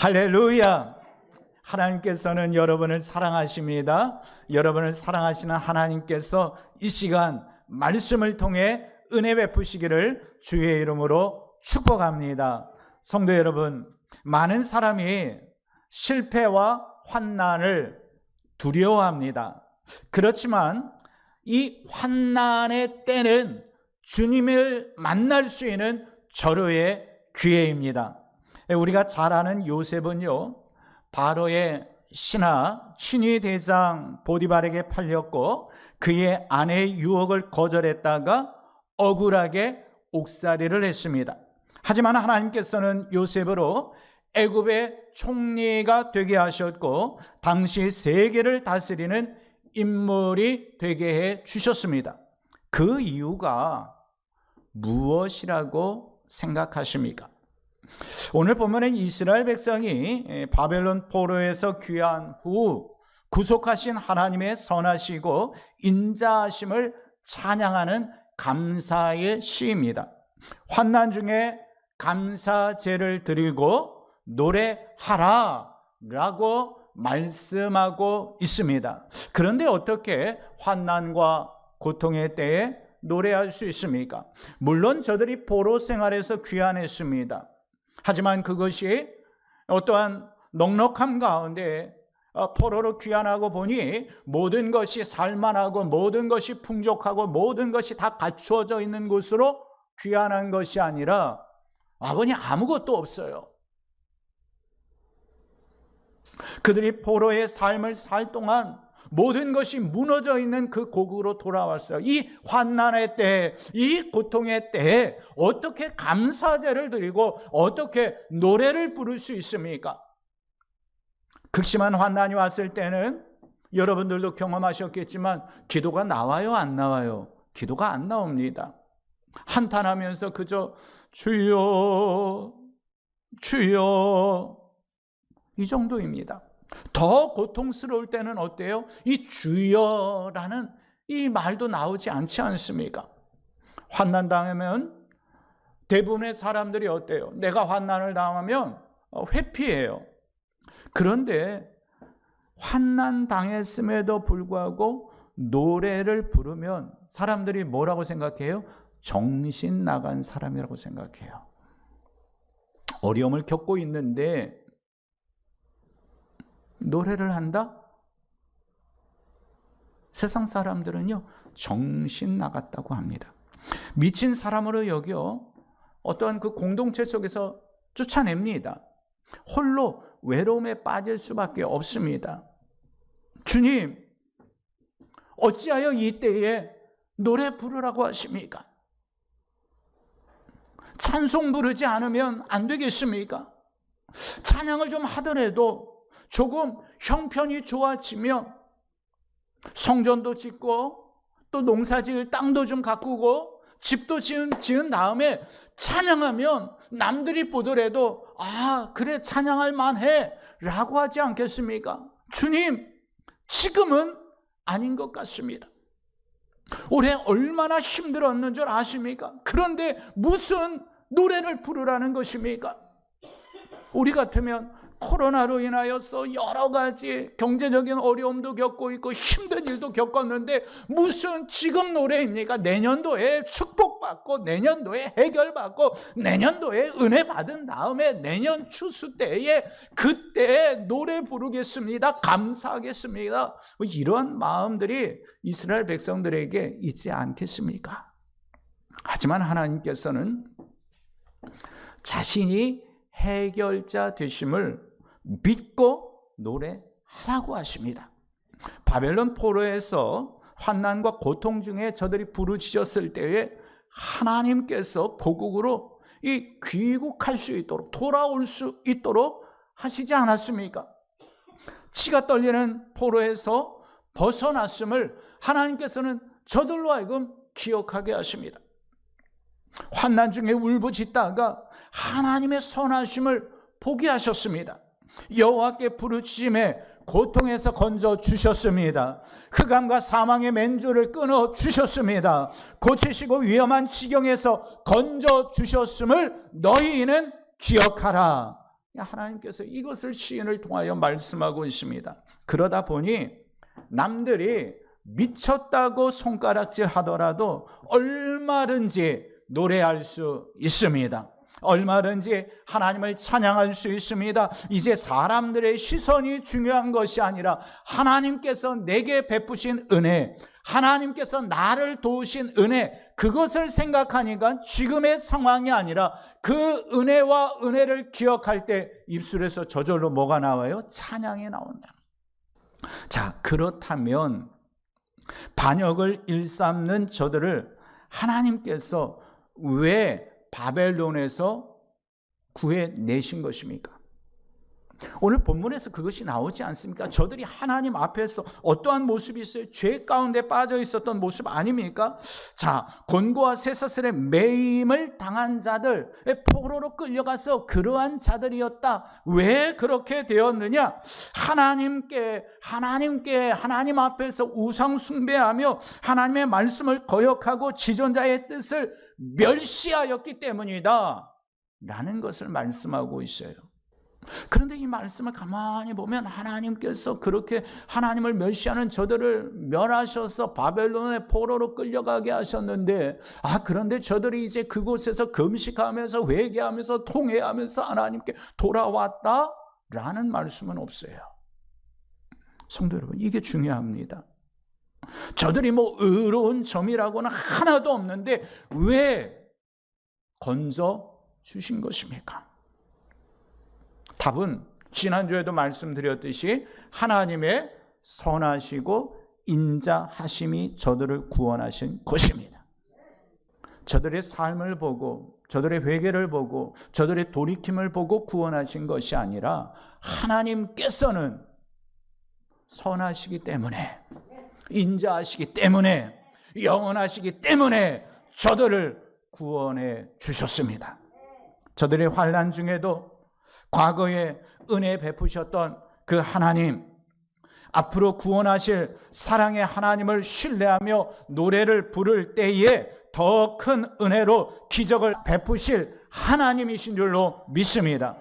할렐루야. 하나님께서는 여러분을 사랑하십니다. 여러분을 사랑하시는 하나님께서 이 시간 말씀을 통해 은혜 베푸시기를 주의 이름으로 축복합니다. 성도 여러분, 많은 사람이 실패와 환난을 두려워합니다. 그렇지만 이 환난의 때는 주님을 만날 수 있는 절호의 기회입니다. 우리가 잘 아는 요셉은요, 바로의 신하 친위 대장 보디발에게 팔렸고 그의 아내의 유혹을 거절했다가 억울하게 옥살이를 했습니다. 하지만 하나님께서는 요셉으로 애굽의 총리가 되게 하셨고 당시 세계를 다스리는 인물이 되게 해 주셨습니다. 그 이유가 무엇이라고 생각하십니까? 오늘 보면은 이스라엘 백성이 바벨론 포로에서 귀한 후 구속하신 하나님의 선하시고 인자하심을 찬양하는 감사의 시입니다. 환난 중에 감사제를 드리고 노래하라 라고 말씀하고 있습니다. 그런데 어떻게 환난과 고통의 때에 노래할 수 있습니까? 물론 저들이 포로 생활에서 귀환했습니다. 하지만 그것이 어떠한 넉넉함 가운데 어, 포로로 귀환하고 보니 모든 것이 살만하고 모든 것이 풍족하고 모든 것이 다 갖추어져 있는 곳으로 귀환한 것이 아니라 아버님 아무것도 없어요. 그들이 포로의 삶을 살 동안 모든 것이 무너져 있는 그 고국으로 돌아왔어요. 이 환난의 때, 이 고통의 때에 어떻게 감사제를 드리고 어떻게 노래를 부를 수 있습니까? 극심한 환난이 왔을 때는 여러분들도 경험하셨겠지만 기도가 나와요, 안 나와요? 기도가 안 나옵니다. 한탄하면서 그저 주여, 주여 이 정도입니다. 더 고통스러울 때는 어때요? 이 주여라는 이 말도 나오지 않지 않습니까? 환난 당하면 대부분의 사람들이 어때요? 내가 환난을 당하면 어, 회피해요. 그런데 환난 당했음에도 불구하고 노래를 부르면 사람들이 뭐라고 생각해요? 정신 나간 사람이라고 생각해요. 어려움을 겪고 있는데 노래를 한다? 세상 사람들은요, 정신 나갔다고 합니다. 미친 사람으로 여겨 어떠한 그 공동체 속에서 쫓아냅니다. 홀로 외로움에 빠질 수밖에 없습니다. 주님, 어찌하여 이때에 노래 부르라고 하십니까? 찬송 부르지 않으면 안 되겠습니까? 찬양을 좀 하더라도 조금 형편이 좋아지면 성전도 짓고 또 농사 지을 땅도 좀 가꾸고 집도 지은, 지은 다음에 찬양하면 남들이 보더라도 아, 그래, 찬양할 만해. 라고 하지 않겠습니까? 주님, 지금은 아닌 것 같습니다. 올해 얼마나 힘들었는 줄 아십니까? 그런데 무슨 노래를 부르라는 것입니까? 우리 같으면 코로나로 인하여서 여러 가지 경제적인 어려움도 겪고 있고 힘든 일도 겪었는데 무슨 지금 노래입니까? 내년도에 축복받고 내년도에 해결받고 내년도에 은혜 받은 다음에 내년 추수 때에 그때 노래 부르겠습니다. 감사하겠습니다. 뭐 이런 마음들이 이스라엘 백성들에게 있지 않겠습니까? 하지만 하나님께서는 자신이 해결자 되심을 믿고 노래하라고 하십니다. 바벨론 포로에서 환난과 고통 중에 저들이 부르짖었을 때에 하나님께서 고국으로 이 귀국할 수 있도록 돌아올 수 있도록 하시지 않았습니까? 치가 떨리는 포로에서 벗어났음을 하나님께서는 저들로 하여금 기억하게 하십니다. 환난 중에 울부짖다가 하나님의 선하심을 보게 하셨습니다. 여호와께 부르짖음에 고통에서 건져 주셨습니다. 흑암과 사망의 맨줄을 끊어 주셨습니다. 고치시고 위험한 지경에서 건져 주셨음을 너희는 기억하라. 하나님께서 이것을 시인을 통하여 말씀하고 있습니다. 그러다 보니 남들이 미쳤다고 손가락질 하더라도 얼마든지 노래할 수 있습니다. 얼마든지 하나님을 찬양할 수 있습니다. 이제 사람들의 시선이 중요한 것이 아니라 하나님께서 내게 베푸신 은혜, 하나님께서 나를 도우신 은혜, 그것을 생각하니까 지금의 상황이 아니라 그 은혜와 은혜를 기억할 때 입술에서 저절로 뭐가 나와요? 찬양이 나온다. 자, 그렇다면 반역을 일삼는 저들을 하나님께서 왜 바벨론에서 구해내신 것입니까? 오늘 본문에서 그것이 나오지 않습니까? 저들이 하나님 앞에서 어떠한 모습이 있어요? 죄 가운데 빠져 있었던 모습 아닙니까? 자, 곤고와 쇠사슬의 매임을 당한 자들, 포로로 끌려가서 그러한 자들이었다. 왜 그렇게 되었느냐? 하나님께, 하나님께, 하나님 앞에서 우상 숭배하며 하나님의 말씀을 거역하고 지존자의 뜻을 멸시하였기 때문이다. 라는 것을 말씀하고 있어요. 그런데 이 말씀을 가만히 보면 하나님께서 그렇게 하나님을 멸시하는 저들을 멸하셔서 바벨론의 포로로 끌려가게 하셨는데 아 그런데 저들이 이제 그곳에서 금식하면서 회개하면서 통회하면서 하나님께 돌아왔다라는 말씀은 없어요. 성도 여러분 이게 중요합니다. 저들이 뭐 의로운 점이라고는 하나도 없는데 왜 건져 주신 것입니까? 답은 지난주에도 말씀드렸듯이 하나님의 선하시고 인자하심이 저들을 구원하신 것입니다. 저들의 삶을 보고 저들의 회개를 보고 저들의 돌이킴을 보고 구원하신 것이 아니라 하나님께서는 선하시기 때문에 인자하시기 때문에 영원하시기 때문에 저들을 구원해 주셨습니다. 저들의 환란 중에도 과거에 은혜 베푸셨던 그 하나님, 앞으로 구원하실 사랑의 하나님을 신뢰하며 노래를 부를 때에 더 큰 은혜로 기적을 베푸실 하나님이신 줄로 믿습니다.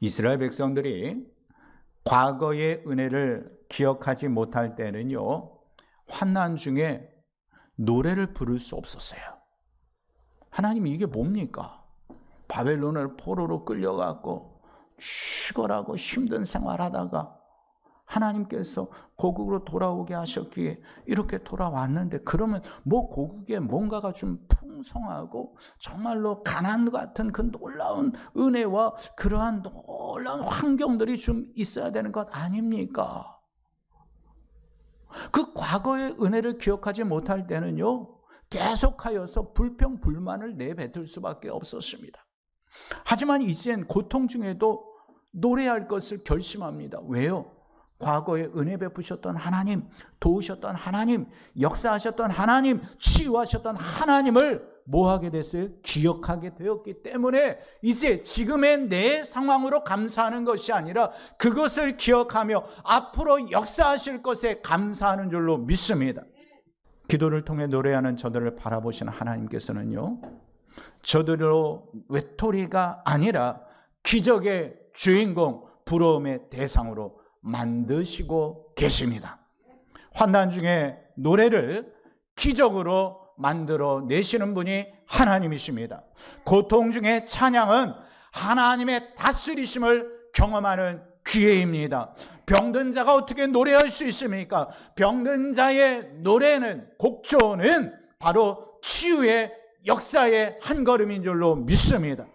이스라엘 백성들이 과거의 은혜를 기억하지 못할 때는요, 환난 중에 노래를 부를 수 없었어요. 하나님 이게 뭡니까? 바벨론을 포로로 끌려갔고 죽어라고 힘든 생활하다가 하나님께서 고국으로 돌아오게 하셨기에 이렇게 돌아왔는데 그러면 뭐 고국에 뭔가가 좀 풍성하고 정말로 가난 같은 그 놀라운 은혜와 그러한 놀라운 환경들이 좀 있어야 되는 것 아닙니까? 그 과거의 은혜를 기억하지 못할 때는요, 계속하여서 불평, 불만을 내뱉을 수밖에 없었습니다. 하지만 이젠 고통 중에도 노래할 것을 결심합니다. 왜요? 과거에 은혜 베푸셨던 하나님, 도우셨던 하나님, 역사하셨던 하나님, 치유하셨던 하나님을 뭐 하게 됐어요? 기억하게 되었기 때문에 이제 지금의 내 상황으로 감사하는 것이 아니라 그것을 기억하며 앞으로 역사하실 것에 감사하는 줄로 믿습니다. 기도를 통해 노래하는 저들을 바라보시는 하나님께서는요, 저들로 외톨이가 아니라 기적의 주인공, 부러움의 대상으로 만드시고 계십니다. 환난 중에 노래를 기적으로 만들어 내시는 분이 하나님이십니다. 고통 중에 찬양은 하나님의 다스리심을 경험하는 기회입니다. 병든 자가 어떻게 노래할 수 있습니까? 병든 자의 노래는 곡조는 바로 치유의 역사의 한 걸음인 줄로 믿습니다.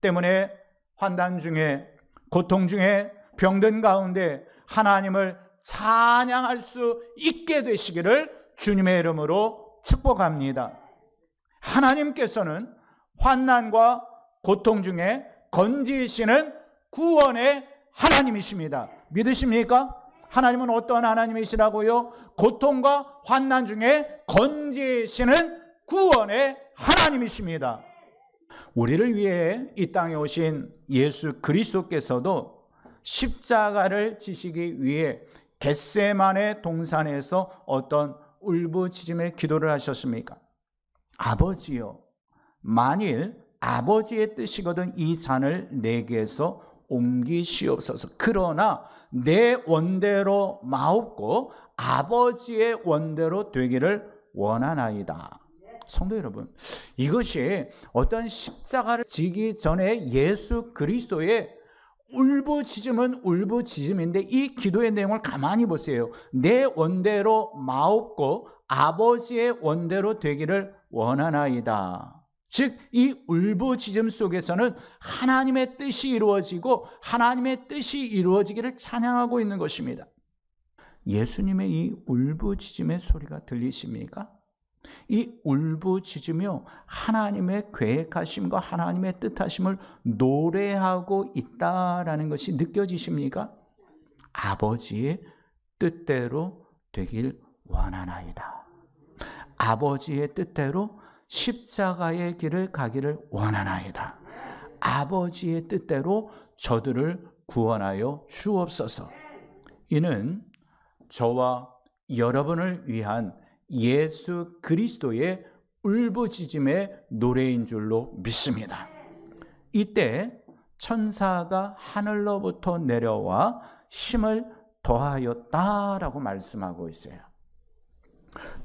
때문에 환단 중에 고통 중에 병든 가운데 하나님을 찬양할 수 있게 되시기를 주님의 이름으로 축복합니다. 하나님께서는 환난과 고통 중에 건지시는 구원의 하나님이십니다. 믿으십니까? 하나님은 어떠한 하나님이시라고요? 고통과 환난 중에 건지시는 구원의 하나님이십니다. 우리를 위해 이 땅에 오신 예수 그리스도께서도 십자가를 지시기 위해 겟세만의 동산에서 어떤 울부짖음의 기도를 하셨습니까? 아버지요, 만일 아버지의 뜻이거든 이 잔을 내게서 옮기시옵소서. 그러나 내 원대로 마옵고 아버지의 원대로 되기를 원하나이다. 성도 여러분, 이것이 어떤 십자가를 지기 전에 예수 그리스도의 울부짖음은 울부짖음인데 이 기도의 내용을 가만히 보세요. 내 원대로 마옵고 아버지의 원대로 되기를 원하나이다. 즉, 이 울부짖음 속에서는 하나님의 뜻이 이루어지고 하나님의 뜻이 이루어지기를 찬양하고 있는 것입니다. 예수님의 이 울부짖음의 소리가 들리십니까? 이 울부짖으며 하나님의 계획하심과 하나님의 뜻하심을 노래하고 있다라는 것이 느껴지십니까? 아버지의 뜻대로 되길 원하나이다. 아버지의 뜻대로 십자가의 길을 가기를 원하나이다. 아버지의 뜻대로 저들을 구원하여 주옵소서. 이는 저와 여러분을 위한 예수 그리스도의 울부짖음의 노래인 줄로 믿습니다. 이때 천사가 하늘로부터 내려와 힘을 더하였다라고 말씀하고 있어요.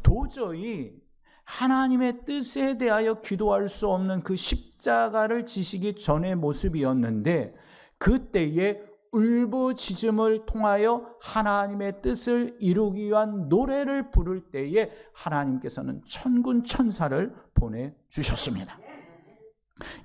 도저히 하나님의 뜻에 대하여 기도할 수 없는 그 십자가를 지시기 전의 모습이었는데 그때에 울부짖음을 통하여 하나님의 뜻을 이루기 위한 노래를 부를 때에 하나님께서는 천군 천사를 보내 주셨습니다.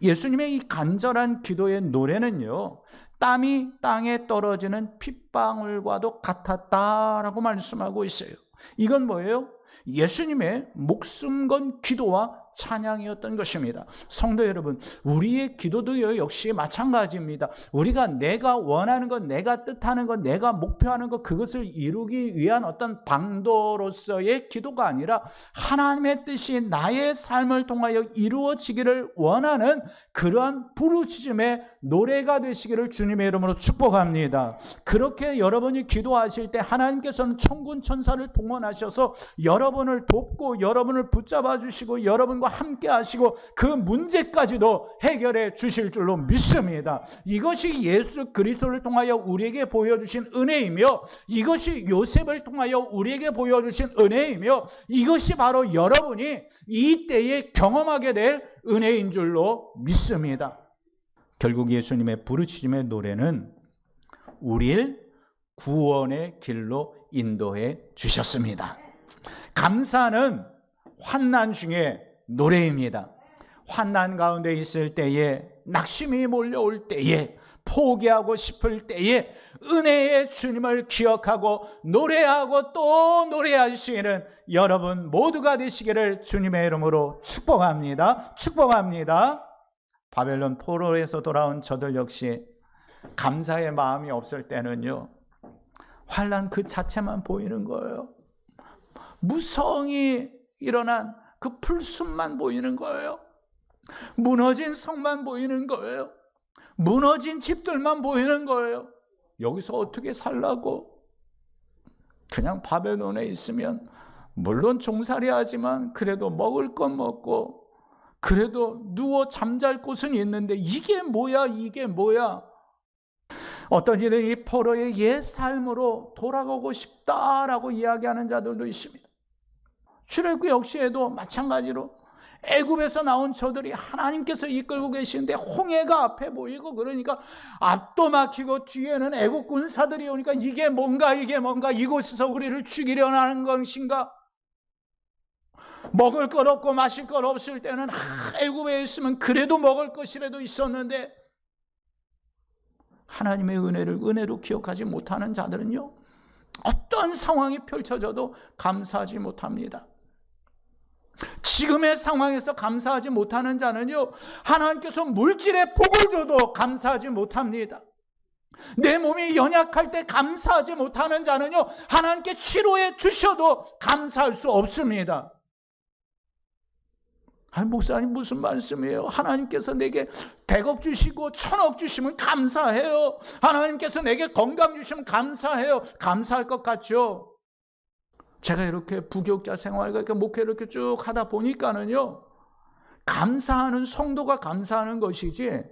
예수님의 이 간절한 기도의 노래는요. 땀이 땅에 떨어지는 핏방울과도 같았다라고 말씀하고 있어요. 이건 뭐예요? 예수님의 목숨 건 기도와 찬양이었던 것입니다. 성도 여러분, 우리의 기도도요, 역시 마찬가지입니다. 우리가 내가 원하는 것, 내가 뜻하는 것, 내가 목표하는 것, 그것을 이루기 위한 어떤 방도로서의 기도가 아니라 하나님의 뜻이 나의 삶을 통하여 이루어지기를 원하는 그러한 부르짖음의 노래가 되시기를 주님의 이름으로 축복합니다. 그렇게 여러분이 기도하실 때 하나님께서는 천군 천사를 동원하셔서 여러분을 돕고 여러분을 붙잡아 주시고 여러분과 함께 하시고 그 문제까지도 해결해 주실 줄로 믿습니다. 이것이 예수 그리스도를 통하여 우리에게 보여주신 은혜이며 이것이 요셉을 통하여 우리에게 보여주신 은혜이며 이것이 바로 여러분이 이 때에 경험하게 될 은혜인 줄로 믿습니다. 결국 예수님의 부르짖음의 노래는 우리를 구원의 길로 인도해 주셨습니다. 감사는 환난 중에 노래입니다. 환난 가운데 있을 때에 낙심이 몰려올 때에 포기하고 싶을 때에 은혜의 주님을 기억하고 노래하고 또 노래할 수 있는 여러분 모두가 되시기를 주님의 이름으로 축복합니다. 축복합니다. 바벨론 포로에서 돌아온 저들 역시 감사의 마음이 없을 때는요. 환란 그 자체만 보이는 거예요. 무성이 일어난 그 풀숲만 보이는 거예요. 무너진 성만 보이는 거예요. 무너진 집들만 보이는 거예요. 여기서 어떻게 살라고? 그냥 바벨론에 있으면 물론 종살이 하지만 그래도 먹을 건 먹고 그래도 누워 잠잘 곳은 있는데 이게 뭐야 이게 뭐야 어떤 이는 이 포로의 옛 삶으로 돌아가고 싶다라고 이야기하는 자들도 있습니다. 출애굽 역시에도 마찬가지로 애굽에서 나온 저들이 하나님께서 이끌고 계시는데 홍해가 앞에 보이고 그러니까 앞도 막히고 뒤에는 애굽 군사들이 오니까 이게 뭔가 이게 뭔가 이곳에서 우리를 죽이려 하는 것인가 먹을 것 없고 마실 것 없을 때는 애굽에 있으면 그래도 먹을 것이라도 있었는데 하나님의 은혜를 은혜로 기억하지 못하는 자들은요 어떤 상황이 펼쳐져도 감사하지 못합니다. 지금의 상황에서 감사하지 못하는 자는요, 하나님께서 물질의 복을 줘도 감사하지 못합니다. 내 몸이 연약할 때 감사하지 못하는 자는요, 하나님께 치료해 주셔도 감사할 수 없습니다. 아니, 목사님 무슨 말씀이에요? 하나님께서 내게 100억 주시고 1000억 주시면 감사해요. 하나님께서 내게 건강 주시면 감사해요. 감사할 것 같죠? 제가 이렇게 부교육자 생활과 이렇게 목회를 이렇게 쭉 하다 보니까는요, 감사하는 성도가 감사하는 것이지,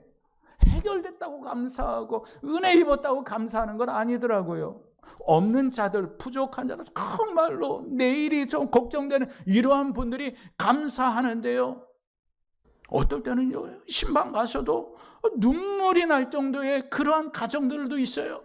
해결됐다고 감사하고 은혜 입었다고 감사하는 건 아니더라고요. 없는 자들, 부족한 자들, 정말로 내일이 좀 걱정되는 이러한 분들이 감사하는데요. 어떨 때는요, 신방 가서도 눈물이 날 정도의 그러한 가정들도 있어요.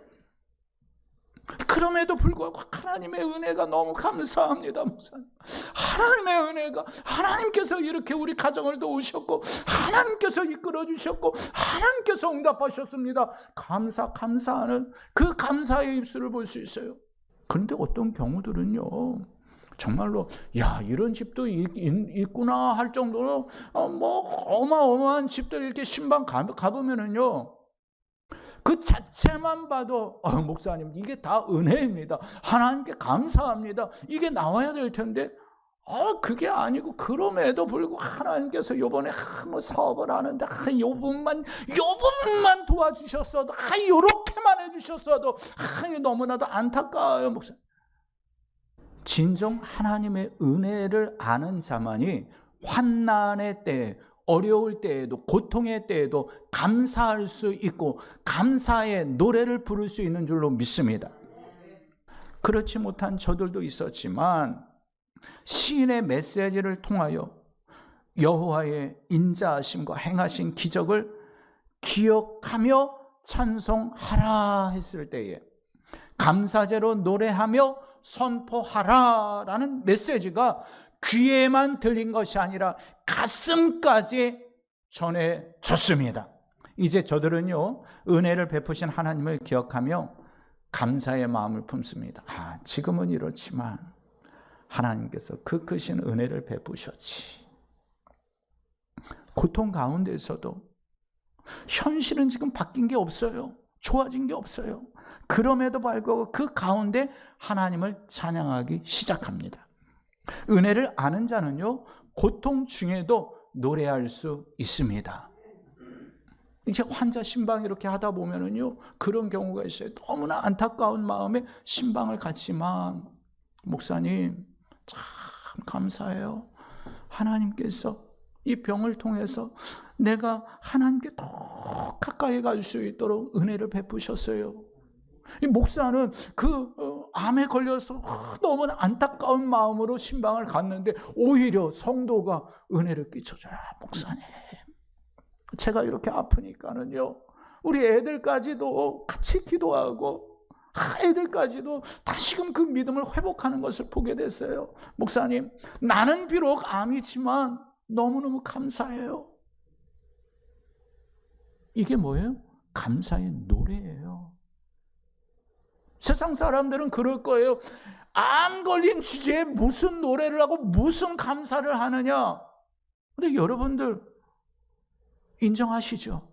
그럼에도 불구하고 하나님의 은혜가 너무 감사합니다, 목사님. 하나님의 은혜가 하나님께서 이렇게 우리 가정을 도우셨고 하나님께서 이끌어 주셨고 하나님께서 응답하셨습니다. 감사 감사하는 그 감사의 입술을 볼 수 있어요. 그런데 어떤 경우들은요. 정말로 야 이런 집도 있, 구나 할 정도로 어, 뭐 어마어마한 집들 이렇게 신방 가, 가보면은요 그 자체만 봐도 어, 목사님 이게 다 은혜입니다. 하나님께 감사합니다. 이게 나와야 될 텐데 아 그게 아니고 그럼에도 불구하고 하나님께서 요번에 뭐 사업을 하는데 한 요분만 요분만 도와주셨어도 아 요렇게만 해주셨어도 아 너무나도 안타까워요 목사님. 진정 하나님의 은혜를 아는 자만이 환난의 때 어려울 때에도 고통의 때에도 감사할 수 있고 감사의 노래를 부를 수 있는 줄로 믿습니다. 그렇지 못한 저들도 있었지만 시인의 메시지를 통하여 여호와의 인자하심과 행하신 기적을 기억하며 찬송하라 했을 때에 감사제로 노래하며 선포하라라는 메시지가 귀에만 들린 것이 아니라 가슴까지 전해졌습니다. 이제 저들은요, 은혜를 베푸신 하나님을 기억하며 감사의 마음을 품습니다. 아, 지금은 이렇지만 하나님께서 그 크신 은혜를 베푸셨지. 고통 가운데서도 현실은 지금 바뀐 게 없어요. 좋아진 게 없어요. 그럼에도 불구하고 그 가운데 하나님을 찬양하기 시작합니다. 은혜를 아는 자는요, 고통 중에도 노래할 수 있습니다. 이제 환자 신방 이렇게 하다 보면은요, 그런 경우가 있어요. 너무나 안타까운 마음에 신방을 갔지만, 목사님, 참 감사해요. 하나님께서 이 병을 통해서 내가 하나님께 더 가까이 갈 수 있도록 은혜를 베푸셨어요. 이 목사는 그 어, 암에 걸려서 너무나 안타까운 마음으로 신방을 갔는데 오히려 성도가 은혜를 끼쳐줘요. 목사님, 제가 이렇게 아프니까는요. 우리 애들까지도 같이 기도하고 애들까지도 다시금 그 믿음을 회복하는 것을 보게 됐어요. 목사님, 나는 비록 암이지만 너무너무 감사해요. 이게 뭐예요? 감사의 노래예요. 세상 사람들은 그럴 거예요. 암 걸린 주제에 무슨 노래를 하고 무슨 감사를 하느냐. 근데 여러분들 인정하시죠?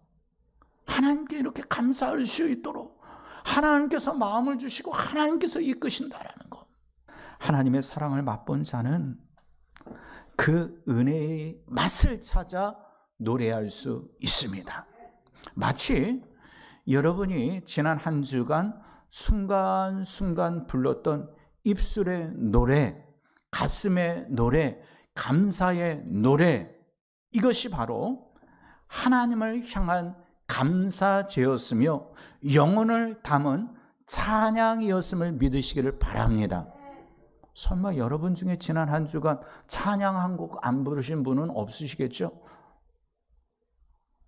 하나님께 이렇게 감사할 수 있도록 하나님께서 마음을 주시고 하나님께서 이끄신다라는 것. 하나님의 사랑을 맛본 자는 그 은혜의 맛을 찾아 노래할 수 있습니다. 마치 여러분이 지난 한 주간 순간순간 불렀던 입술의 노래, 가슴의 노래, 감사의 노래, 이것이 바로 하나님을 향한 감사제였으며 영혼을 담은 찬양이었음을 믿으시기를 바랍니다. 설마 여러분 중에 지난 한 주간 찬양 한 곡 안 부르신 분은 없으시겠죠?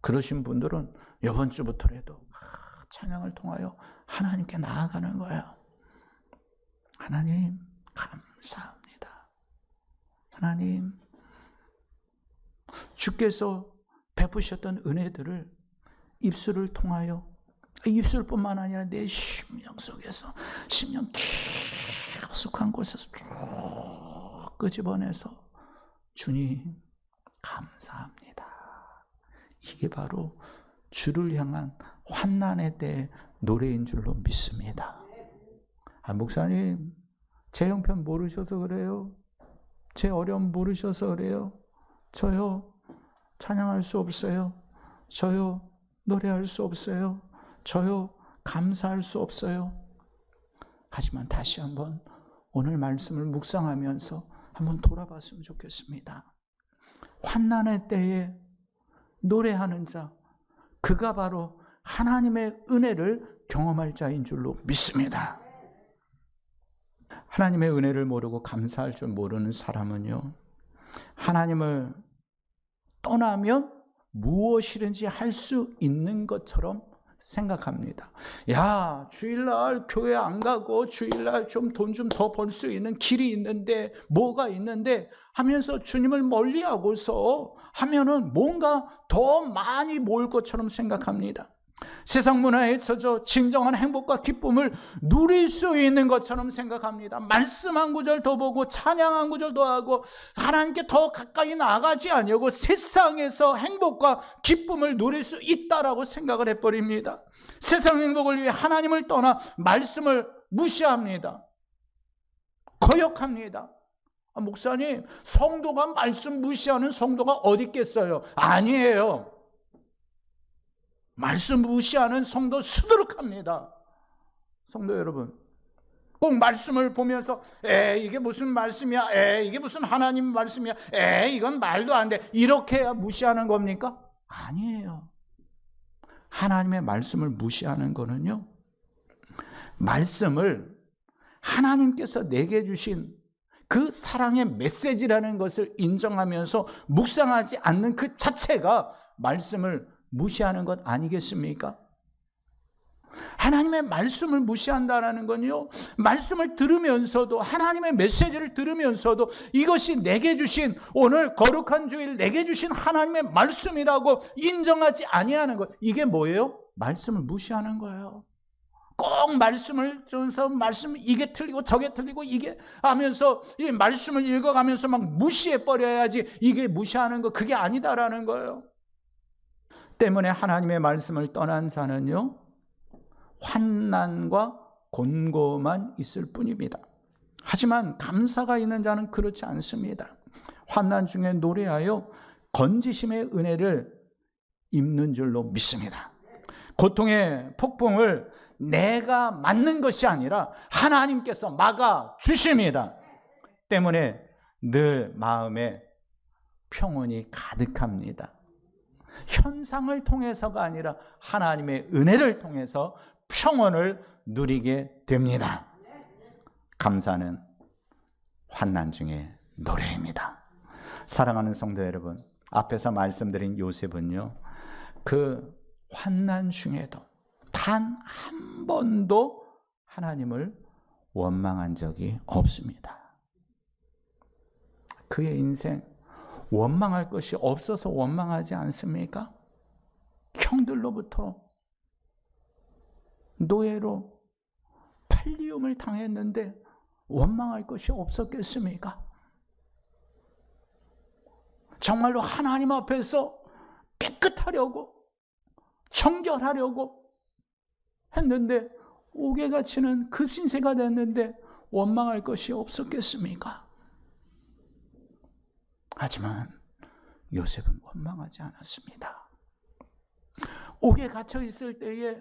그러신 분들은 이번 주부터라도 찬양을 통하여 하나님께 나아가는 거예요. 하나님, 감사합니다. 하나님, 주께서 베푸셨던 은혜들을 입술을 통하여 입술뿐만 아니라 내 심령 속에서 심령 깊숙한 곳에서 쭉 끄집어내서 주님 감사합니다. 이게 바로 주를 향한 환난에 대해 노래인 줄로 믿습니다. 아, 목사님, 제 형편 모르셔서 그래요. 제 어려움 모르셔서 그래요. 저요, 찬양할 수 없어요. 저요, 노래할 수 없어요. 저요, 감사할 수 없어요. 하지만 다시 한번 오늘 말씀을 묵상하면서 한번 돌아봤으면 좋겠습니다. 환난의 때에 노래하는 자, 그가 바로 하나님의 은혜를 경험할 자인 줄로 믿습니다. 하나님의 은혜를 모르고 감사할 줄 모르는 사람은요, 하나님을 떠나면 무엇이든지 할 수 있는 것처럼 생각합니다. 야, 주일날 교회 안 가고 주일날 좀 돈 좀 더 벌 수 있는 길이 있는데, 뭐가 있는데 하면서 주님을 멀리 하고서 하면은 뭔가 더 많이 모을 것처럼 생각합니다. 세상 문화에 젖어 진정한 행복과 기쁨을 누릴 수 있는 것처럼 생각합니다. 말씀 한 구절 더 보고 찬양 한 구절 더 하고 하나님께 더 가까이 나가지 아니하고 세상에서 행복과 기쁨을 누릴 수 있다라고 생각을 해버립니다. 세상 행복을 위해 하나님을 떠나 말씀을 무시합니다. 거역합니다. 아, 목사님, 성도가 말씀 무시하는 성도가 어디 있겠어요? 아니에요. 말씀 무시하는 성도 수두룩합니다. 성도 여러분. 꼭 말씀을 보면서 에 이게 무슨 말씀이야? 에 이게 무슨 하나님 말씀이야? 에 이건 말도 안 돼. 이렇게 무시하는 겁니까? 아니에요. 하나님의 말씀을 무시하는 거는요. 말씀을 하나님께서 내게 주신 그 사랑의 메시지라는 것을 인정하면서 묵상하지 않는 그 자체가 말씀을 무시하는 것 아니겠습니까? 하나님의 말씀을 무시한다라는 건요, 말씀을 들으면서도, 하나님의 메시지를 들으면서도 이것이 내게 주신, 오늘 거룩한 주일 내게 주신 하나님의 말씀이라고 인정하지 아니하는 것. 이게 뭐예요? 말씀을 무시하는 거예요. 꼭 말씀을 전서 말씀 이게 틀리고 저게 틀리고 이게 하면서 이 말씀을 읽어가면서 막 무시해 버려야지 이게 무시하는 거 그게 아니다라는 거예요. 때문에 하나님의 말씀을 떠난 자는요 환난과 곤고만 있을 뿐입니다. 하지만 감사가 있는 자는 그렇지 않습니다. 환난 중에 노래하여 건지심의 은혜를 입는 줄로 믿습니다. 고통의 폭풍을 내가 맞는 것이 아니라 하나님께서 막아 주십니다. 때문에 늘 마음에 평온이 가득합니다. 현상을 통해서가 아니라 하나님의 은혜를 통해서 평온을 누리게 됩니다. 감사는 환난 중에 노래입니다. 사랑하는 성도 여러분, 앞에서 말씀드린 요셉은요, 그 환난 중에도 단 한 번도 하나님을 원망한 적이 없습니다. 그의 인생 원망할 것이 없어서 원망하지 않습니까? 형들로부터 노예로 팔리움을 당했는데 원망할 것이 없었겠습니까? 정말로 하나님 앞에서 깨끗하려고 정결하려고 했는데 옥에 갇히는 그 신세가 됐는데 원망할 것이 없었겠습니까? 하지만 요셉은 원망하지 않았습니다. 옥에 갇혀 있을 때에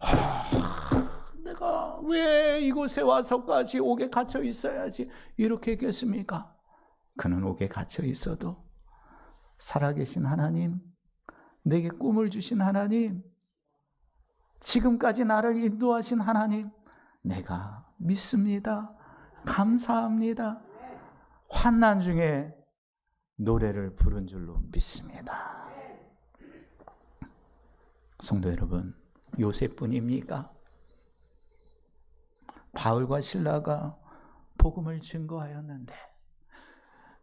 하, 내가 왜 이곳에 와서까지 옥에 갇혀 있어야지 이렇게 했겠습니까? 그는 옥에 갇혀 있어도 살아계신 하나님, 내게 꿈을 주신 하나님, 지금까지 나를 인도하신 하나님, 내가 믿습니다. 감사합니다. 환난 중에 노래를 부른 줄로 믿습니다. 성도 여러분, 요셉뿐입니까? 바울과 신라가 복음을 증거하였는데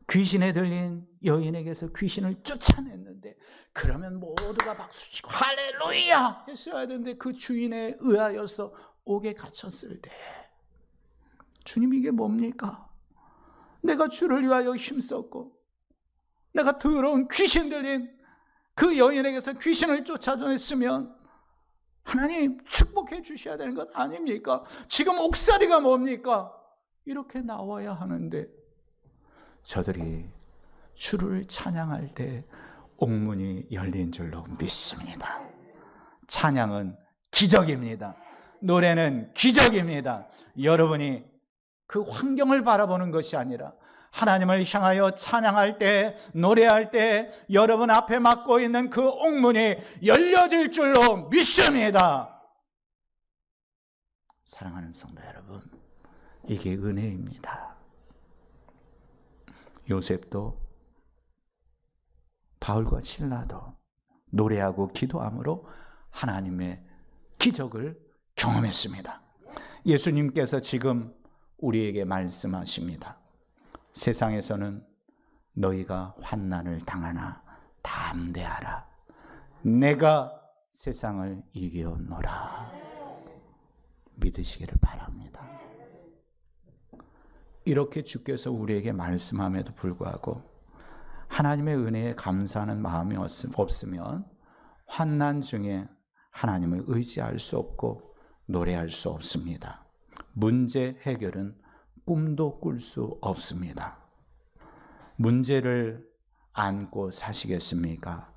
귀신에 들린 여인에게서 귀신을 쫓아냈는데 그러면 모두가 박수치고 할렐루야 했어야 되는데 그 주인에 의하여서 옥에 갇혔을 때 주님 이게 뭡니까? 내가 주를 위하여 힘썼고 내가 더러운 귀신 들린 그 여인에게서 귀신을 쫓아냈으면 하나님 축복해 주셔야 되는 것 아닙니까? 지금 옥살이가 뭡니까? 이렇게 나와야 하는데 저들이 주를 찬양할 때 옥문이 열린 줄로 믿습니다. 찬양은 기적입니다. 노래는 기적입니다. 여러분이 그 환경을 바라보는 것이 아니라 하나님을 향하여 찬양할 때, 노래할 때 여러분 앞에 막고 있는 그 옥문이 열려질 줄로 믿습니다. 사랑하는 성도 여러분, 이게 은혜입니다. 요셉도 바울과 신라도 노래하고 기도함으로 하나님의 기적을 경험했습니다. 예수님께서 지금 우리에게 말씀하십니다. 세상에서는 너희가 환난을 당하나 담대하라. 내가 세상을 이겨노라. 믿으시기를 바랍니다. 이렇게 주께서 우리에게 말씀함에도 불구하고 하나님의 은혜에 감사하는 마음이 없으면 환난 중에 하나님을 의지할 수 없고 노래할 수 없습니다. 문제 해결은 꿈도 꿀 수 없습니다. 문제를 안고 사시겠습니까?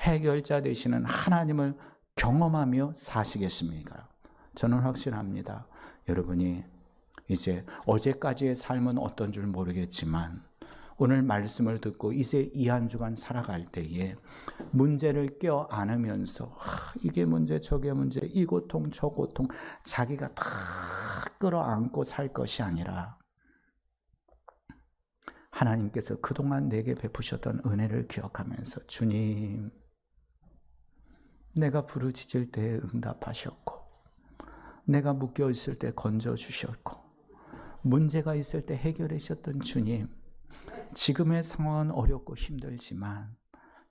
해결자 되시는 하나님을 경험하며 사시겠습니까? 저는 확신합니다. 여러분이 이제 어제까지의 삶은 어떤 줄 모르겠지만 오늘 말씀을 듣고 이제 이 한 주간 살아갈 때에 문제를 껴 안으면서 아, 이게 문제 저게 문제 이 고통 저 고통 자기가 다 끌어안고 살 것이 아니라 하나님께서 그동안 내게 베푸셨던 은혜를 기억하면서 주님 내가 부르짖을 때 응답하셨고 내가 묶여 있을 때 건져 주셨고 문제가 있을 때 해결해 주셨던 주님 지금의 상황은 어렵고 힘들지만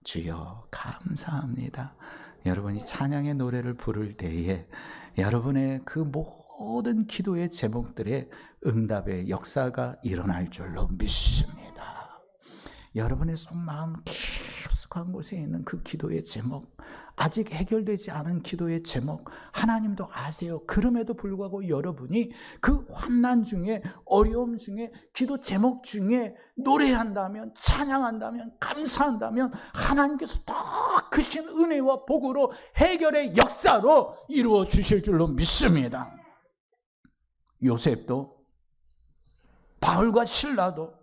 주여 감사합니다. 여러분이 찬양의 노래를 부를 때에 여러분의 그 모든 기도의 제목들의 응답의 역사가 일어날 줄로 믿습니다. 여러분의 속마음 깊숙한 곳에 있는 그 기도의 제목, 아직 해결되지 않은 기도의 제목, 하나님도 아세요. 그럼에도 불구하고 여러분이 그 환난 중에, 어려움 중에, 기도 제목 중에 노래한다면, 찬양한다면, 감사한다면, 하나님께서 더 크신 은혜와 복으로 해결의 역사로 이루어 주실 줄로 믿습니다. 요셉도, 바울과 신라도,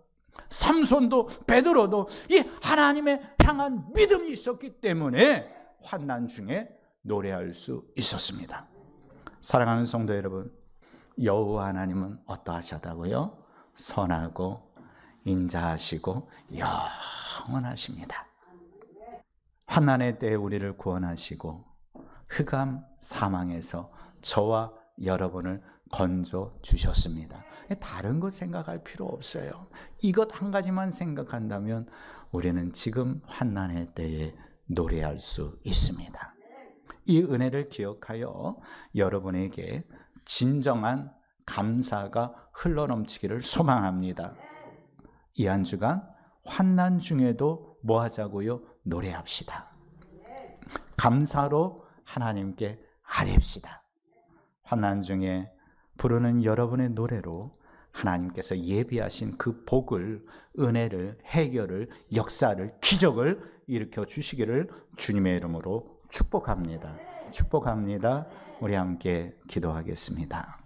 삼손도 베드로도 이 하나님의 향한 믿음이 있었기 때문에 환난 중에 노래할 수 있었습니다. 사랑하는 성도 여러분, 여호와 하나님은 어떠하셨다고요? 선하고 인자하시고 영원하십니다. 환난의 때에 우리를 구원하시고 흑암 사망에서 저와 여러분을 건져 주셨습니다. 다른 것 생각할 필요 없어요. 이것 한 가지만 생각한다면 우리는 지금 환난의 때에 노래할 수 있습니다. 이 은혜를 기억하여 여러분에게 진정한 감사가 흘러넘치기를 소망합니다. 이 한 주간 환난 중에도 뭐 하자고요? 노래합시다. 감사로 하나님께 아뢰시다 환난 중에 부르는 여러분의 노래로 하나님께서 예비하신 그 복을, 은혜를, 해결을, 역사를, 기적을 일으켜 주시기를 주님의 이름으로 축복합니다. 축복합니다. 우리 함께 기도하겠습니다.